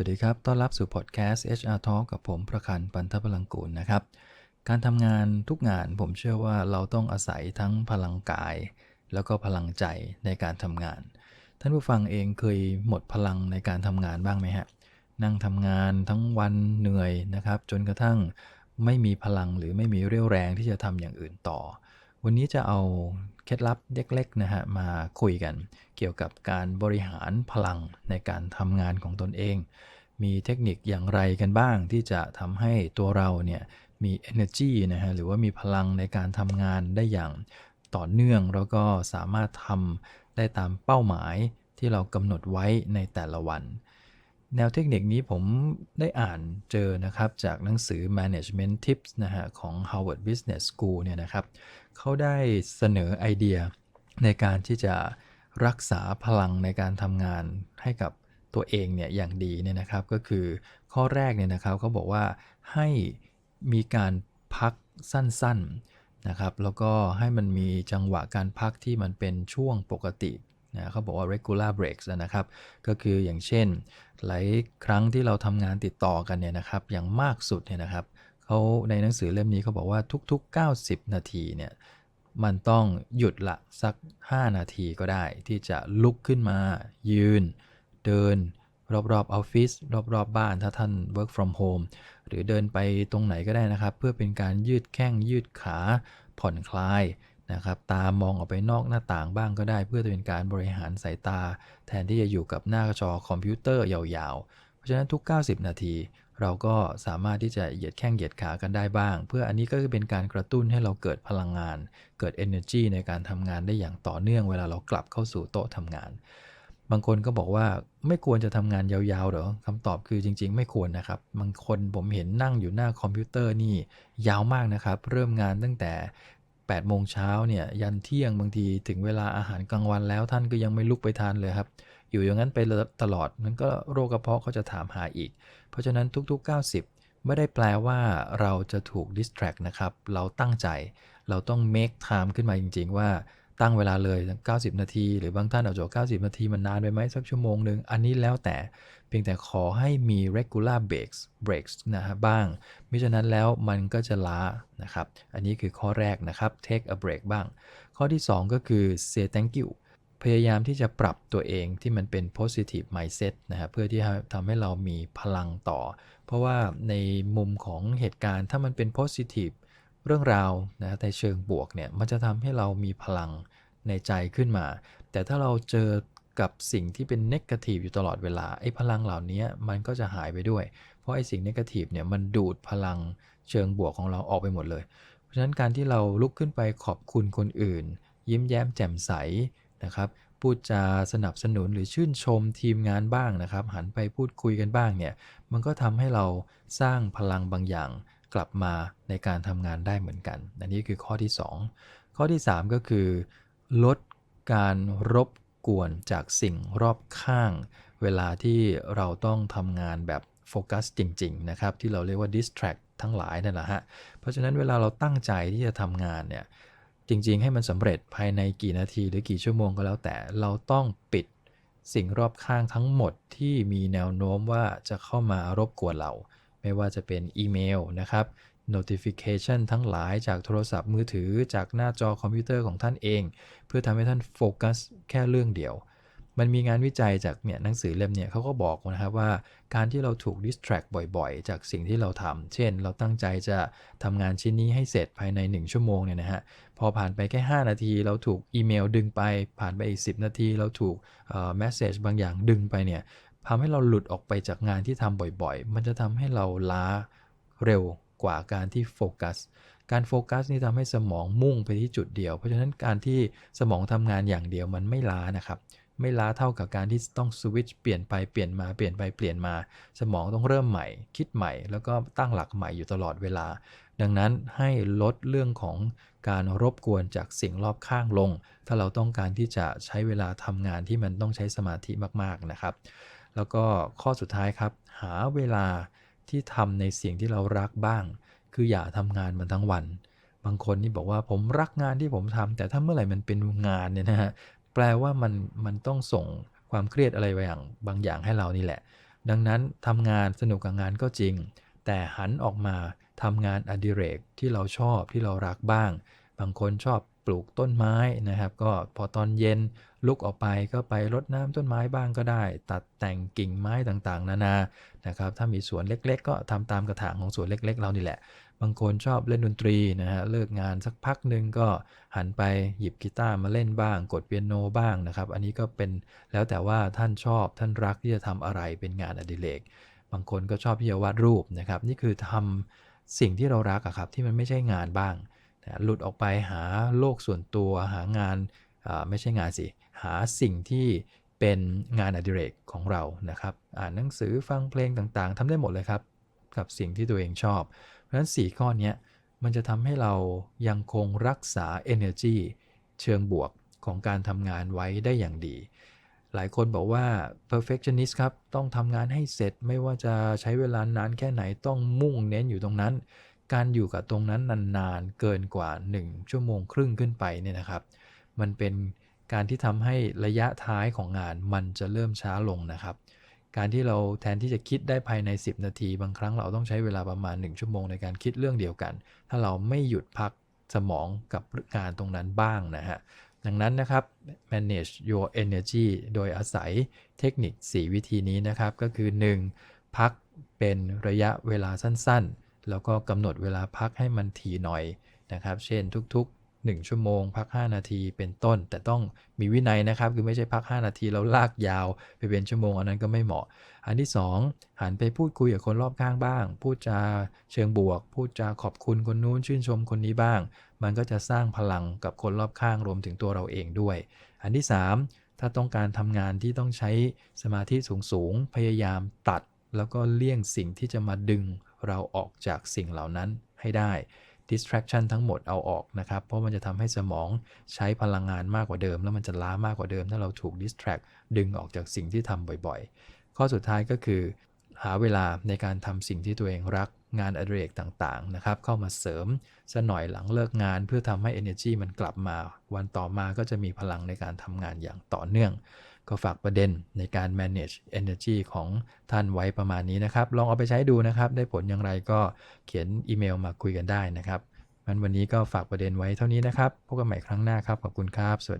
วัสดีครับ ต้อนรับสู่พอดแคสต์ HR Talk กับผมประคันปันทพลังกูลนะครับ การทำงานทุกงานผมเชื่อว่าเราต้องอาศัยทั้งพลังกาย แล้วก็พลังใจในการทำงาน ท่านผู้ฟังเองเคยหมดพลังในการทำงานบ้างไหมฮะ นั่งทำงานทั้งวันเหนื่อยนะครับ จนกระทั่งไม่มีพลังหรือไม่มีเรี่ยวแรงที่จะทำอย่างอื่นต่อ วันนี้จะเอาเคล็ดลับเล็กๆนะฮะมาคุยกัน เกี่ยวกับการบริหารพลังในการทำงานของตนเอง มีเทคนิคอย่างไรกันบ้างที่จะทำให้ตัวเราเนี่ยมี energy นะฮะหรือว่ามีพลังในการทำงานได้อย่างต่อเนื่องแล้วก็สามารถทำได้ตามเป้าหมายที่เรากำหนดไว้ในแต่ละวัน แนวเทคนิคนี้ผมได้อ่านเจอนะครับจากหนังสือ Management Tips นะฮะของ Harvard Business School เนี่ยนะครับเขาได้เสนอไอเดียในการที่จะรักษาพลังในการทำงานให้กับตัวเองเนี่ยอย่างดีเนี่ยนะครับก็คือข้อแรกเนี่ยนะครับเขาบอกว่าให้มีการพักสั้นๆนะครับแล้วก็ให้มันมีจังหวะการพักที่มันเป็นช่วงปกติ นะเขาบอกว่า regular breaks นะครับ ก็คืออย่างเช่น หลายครั้งที่เราทำงานติดต่อกันเนี่ยนะครับ อย่างมากสุดเนี่ยนะครับเขาในหนังสือเล่มนี้เขาบอกว่าทุกๆ 90 นาทีเนี่ยมันต้องหยุดละสัก 5 นาทีก็ได้ ที่จะลุกขึ้นมา ยืน เดิน รอบๆออฟฟิศรอบๆบ้านถ้าท่าน work from home หรือเดินไปตรงไหนก็ได้นะครับ เพื่อเป็นการยืดแข้งยืดขาผ่อนคลาย นะครับ ตามองออกไปนอกหน้าต่างบ้างก็ได้ เพื่อจะเป็นการบริหารสายตา แทนที่จะอยู่กับหน้าจอคอมพิวเตอร์ยาวๆ เพราะฉะนั้นทุก 90 นาที เราก็สามารถที่จะเหยียดแข้งเหยียดขากันได้บ้าง เพื่ออันนี้ก็จะเป็นการกระตุ้นให้เราเกิดพลังงาน เกิด energy ในการทำงานได้อย่างต่อเนื่องเวลาเรากลับเข้าสู่โต๊ะทำงานบางคนก็บอกว่าไม่ควรจะทำงานยาวๆหรอคำตอบคือจริง ๆ ไม่ควรนะครับ บางคนผมเห็นนั่งอยู่หน้าคอมพิวเตอร์นี่ยาวมากนะครับ เริ่มงานตั้งแต่ 8โมงเช้าเนี่ยยันเที่ยงบางทีถึงเวลาอาหารกลางวันแล้วท่านก็ยังไม่ลุกไปทานเลยครับ อยู่อย่างนั้นไปตลอดมันก็โรคกระเพาะเขาจะถามหาอีก เพราะฉะนั้นทุก ๆ 90 ไม่ได้แปลว่าเราจะถูกดิสแทรกนะครับ เราตั้งใจ เราต้อง make time ขึ้นมาจริง ๆ ว่า ตั้งเวลาเลย 90 นาที หรือบางท่านอาจจะ90 นาทีมันนานไปไหมสักชั่วโมงหนึ่งอันนี้แล้วแต่เพียงแต่ขอให้มี regular breaks breaks นะฮะบ้างมิฉะนั้นแล้วมันก็จะล้านะครับ อันนี้คือข้อแรกนะครับ take a break บ้าง ข้อที่ 2 ก็คือ say thank you พยายามที่จะปรับตัวเองที่มันเป็น positive mindset นะฮะเพื่อที่จะทำให้เรามีพลังต่อ เพราะว่าในมุมของเหตุการณ์ถ้ามันเป็น positive เรื่องราวนะในเชิงบวกเนี่ยมันจะทำให้เรามีพลังในใจขึ้นมา แต่ถ้าเราเจอกับสิ่งที่เป็นเนกาทีฟอยู่ตลอดเวลาไอ้พลังเหล่านี้มันก็จะหายไปด้วย เพราะไอ้สิ่งเนกาทีฟเนี่ยมันดูดพลังเชิงบวกของเราออกไปหมดเลย เพราะฉะนั้นการที่เราลุกขึ้นไปขอบคุณคนอื่น ยิ้มแย้มแจ่มใสนะครับพูดจาสนับสนุนหรือชื่นชมทีมงานบ้างนะครับ หันไปพูดคุยกันบ้างเนี่ยมันก็ทำให้เราสร้างพลังบางอย่าง กลับมาในการทำงานได้เหมือนกัน อันนี้คือข้อที่ 2 ข้อที่ 3 ก็คือ ลดการรบกวนจากสิ่งรอบข้าง เวลาที่เราต้องทำงานแบบโฟกัสจริงๆนะครับที่เราเรียกว่า distract ทั้งหลายนั่นแหละฮะ เพราะฉะนั้นเวลาเราตั้งใจที่จะทำงานเนี่ยจริงๆ ให้มันสำเร็จภายในกี่นาทีหรือกี่ชั่วโมงก็แล้วแต่เราต้องปิดสิ่งรอบข้างทั้งหมดที่มีแนวโน้มว่าจะเข้ามารบกวนเรา ไม่ว่าจะเป็นอีเมลนะครับ notification ทั้งหลายจากโทรศัพท์มือถือจากหน้าจอคอมพิวเตอร์ของท่านเอง เพื่อทำให้ท่านโฟกัสแค่เรื่องเดียว มันมีงานวิจัยจากเนี่ยหนังสือเล่มเนี่ยเขาก็บอกนะครับว่าการที่เราถูก distract บ่อยๆ จากสิ่งที่เราทำเช่น เราตั้งใจจะทำงานชิ้นนี้ให้เสร็จภายใน 1 ชั่วโมงเนี่ยนะฮะพอผ่านไปแค่ 5 นาที เราถูกอีเมลดึงไป ผ่านไปอีก 10 นาที เราถูกเมสเซจบางอย่างดึงไปเนี่ย ทำให้เราหลุดออกไปจากงานที่ทำบ่อยๆ มันจะทำให้เราล้าเร็วกว่าการที่โฟกัส การโฟกัสนี่ทำให้สมองมุ่งไปที่จุดเดียว เพราะฉะนั้นการที่สมองทำงานอย่างเดียวมันไม่ล้านะครับไม่ล้าเท่ากับการที่ต้องสวิตช์เปลี่ยนไปเปลี่ยนมาเปลี่ยนไปเปลี่ยนมา สมองต้องเริ่มใหม่ คิดใหม่ แล้วก็ตั้งหลักใหม่อยู่ตลอดเวลา ดังนั้นให้ลดเรื่องของการรบกวนจากสิ่งรอบข้างลง ถ้าเราต้องการที่จะใช้เวลาทำงานที่มันต้องใช้สมาธิมากๆนะครับ แล้วก็ข้อสุดท้ายครับ หาเวลาที่ทำในสิ่งที่เรารักบ้าง คืออย่าทำงานมันทั้งวัน บางคนนี่บอกว่าผมรักงานที่ผมทำแต่ถ้าเมื่อไหร่มันเป็นงานเนี่ยนะฮะแปลว่ามันมันต้องส่งความเครียดอะไรบางอย่างบางอย่างให้เรานี่แหละ ดังนั้นทำงานสนุกกับงานก็จริง แต่หันออกมาทำงานอดิเรกที่เราชอบที่เรารักบ้าง บางคนชอบ ปลูกต้นไม้นะครับ ก็พอตอนเย็นลุกออกไปก็ไปรดน้ำต้นไม้บ้างก็ได้ ตัดแต่งกิ่งไม้ต่างๆ นานานะครับ ถ้ามีสวนเล็กๆ ก็ทำตามกระถางของสวนเล็ก ๆ เรานี่แหละ บางคนชอบเล่นดนตรีนะฮะเลิกงานสักพักหนึ่งก็หันไปหยิบกีตาร์มาเล่นบ้าง กดเปียโนบ้างนะครับ อันนี้ก็เป็นแล้วแต่ว่าท่านชอบท่านรักที่จะทำอะไรเป็นงานอดิเรกบางคนก็ชอบที่จะวาดรูปนะครับ นี่คือทำสิ่งที่เรารักอะครับที่มันไม่ใช่งานบ้าง หลุดออกไปหาโลกส่วนตัวหางานไม่ใช่งานสิ หาสิ่งที่เป็นงานอดิเรกของเรานะครับ อ่านหนังสือฟังเพลงต่างๆทำได้หมดเลยครับ กับสิ่งที่ตัวเองชอบ เพราะฉะนั้น 4 ข้อเนี้ยมันจะทำให้เรายังคงรักษา energy เชิงบวกของการทำงานไว้ได้อย่างดี หลายคนบอกว่า perfectionist ครับ ต้องทำงานให้เสร็จไม่ว่าจะใช้เวลานานแค่ไหนต้องมุ่งเน้นอยู่ตรงนั้น การอยู่กับตรงนั้นนานๆเกินกว่า 1 ชั่วโมงครึ่งขึ้นไปเนี่ยนะครับ มันเป็นการที่ทำให้ระยะท้ายของงานมันจะเริ่มช้าลงนะครับ การที่เราแทนที่จะคิดได้ภายใน 10 นาที บางครั้งเราต้องใช้เวลาประมาณ 1 ชั่วโมงในการคิดเรื่องเดียวกัน ถ้าเราไม่หยุดพักสมองกับงานตรงนั้นบ้างนะฮะดังนั้นนะครับ manage your energy โดยอาศัยเทคนิค 4 วิธีนี้นะครับ ก็คือ 1. พักเป็นระยะเวลาสั้นๆ แล้วก็กำหนดเวลาพักให้มันถี่หน่อยนะครับ เช่นทุกๆ 1 ชั่วโมง พัก 5 นาทีเป็นต้น แต่ต้องมีวินัยนะครับ คือไม่ใช่พัก 5 นาทีแล้วลากยาวไปเป็นชั่วโมง อันนั้นก็ไม่เหมาะ อันที่ 2 หันไปพูดคุยกับคนรอบข้างบ้าง พูดจาเชิงบวก พูดจาขอบคุณคนนู้นชื่นชมคนนี้บ้าง มันก็จะสร้างพลังกับคนรอบข้างรวมถึงตัวเราเองด้วย อันที่ 3 ถ้าต้องการทำงานที่ต้องใช้สมาธิสูงๆพยายามตัด แล้วก็เลี่ยงสิ่งที่จะมาดึงเราออกจากสิ่งเหล่านั้นให้ได้ distraction ทั้งหมดเอาออกนะครับ เพราะมันจะทำให้สมองใช้พลังงานมากกว่าเดิม แล้วมันจะล้ามากกว่าเดิม ถ้าเราถูก distract ดึงออกจากสิ่งที่ทำบ่อยๆ ข้อสุดท้ายก็คือ หาเวลาในการทำสิ่งที่ตัวเองรัก งานอดิเรกต่างๆนะครับ เข้ามาเสริมสะหน่อยหลังเลิกงานเพื่อทำให้ energy มันกลับมา วันต่อมาก็จะมีพลังในการทำงานอย่างต่อเนื่อง ก็ฝากประเด็นในการ manage energy ของท่านไว้ประมาณนี้นะครับ ลองเอาไปใช้ดูนะครับ ได้ผลอย่างไรก็เขียนอีเมลมาคุยกันได้นะครับงั้นวันนี้ก็ฝากประเด็นไว้เท่านี้นะครับ พบกันใหม่ครั้งหน้าครับ ขอบคุณครับ สวัสดี